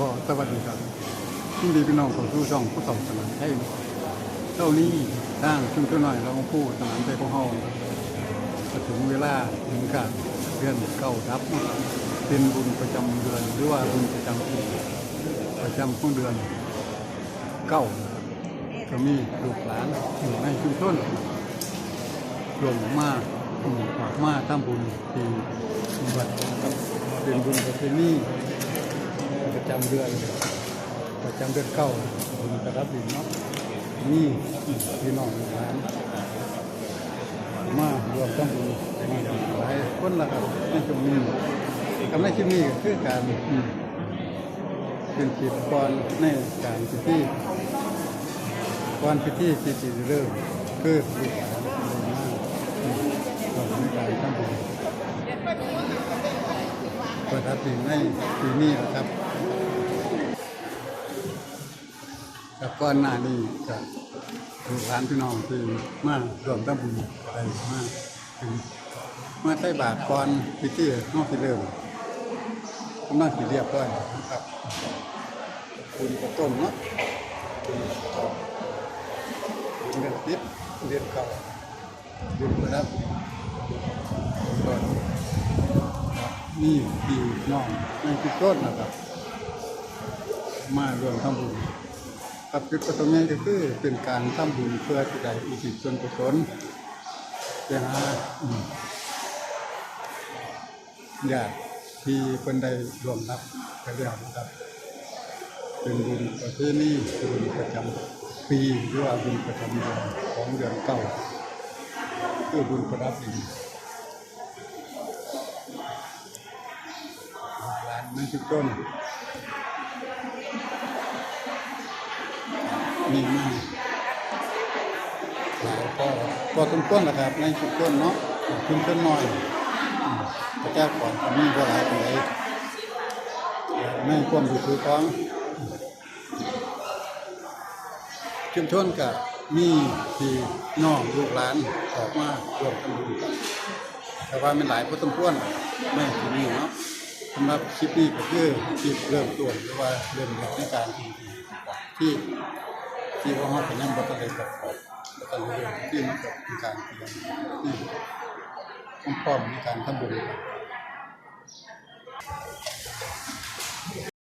ขอสวัสดีครับยินดีพี่น้องของผู้ช่องผู้ส่องสนามให้เท่านี้ทางชุมชนหน่อยเราผู้สนามใจของเฮาก็ถึงเวลาถึงการเดือนเก้ารับนะครับเป็นบุญประจำเดือนหรือว่าบุญประจำปีประจำของเดือนเก้านะครับก็มีลูกหลานอยู่ในชุมชนรวมมาอืมากมาทำบุญที่วัดครับเป็นบุญประเพณี จำเดือน ประจำเดือนเก้าบุญกระดับดินเนาะนี่พี่น้องหลานมารวมทั้งบุญมาหลายคนละครับในช่วงนี้กำลังที่นี่ก็คือการเป็นขีดก่อนในการพิธีก่อนพิธีที่จะเริ่มคือลูกหลานเลยมาอืมก่อนในการทำบุญประทับถึงในปีนี้นะครับ กับก้อนหน้านี้จะถูกร้านพี่น้องที่มารวมตั้งบุญไปมาถึงมาใส่บาทก่อนพิธีนอกที่เริ่มกำลังสีเรียบร้อยนครับคุณกระต้นเนาะคุณเรียนติดเรียนเก่าเรียนประดับก่อนนี่พี่น้องในทุกต้นนะครับ มารวมทำบุญ กับจุดประสงค์นี้ก็คือเป็นการทำบุญเพื่อที่ได้อุทิศส่วนกุศลไปหาอืมญาติที่เป็นได้รวมรับกันแล้วนะครับ เป็นบุญประเพณีเป็นบุญประจำปีหรือว่าบุญประจำเดือนของเดือนเก้าคือบุญประดับดินร้านนั่นคือต้น มีมากหลายก็ก็ต้นต้นนะครับ ในชุดต้นเนาะชุมชนน้อยพระเจ้าก่อนมีก็หลายคนเลยในความรู้สึกของชุมชนกับมีที่น้องลูกหลานออกมาร่วมกันบุญกันแต่ว่ามันหลายพอสมควรไม่ที่นี่เนาะสำหรับคลิปนี้ก็คือคลิปเริ่มต้นหรือว่าเริ่มในการที่ ที่เขาเราเป็นยังบัตรเลยประกอบบัตรเลยที่มันกับมีการเตรียมที่พร้อมในการทำบุญ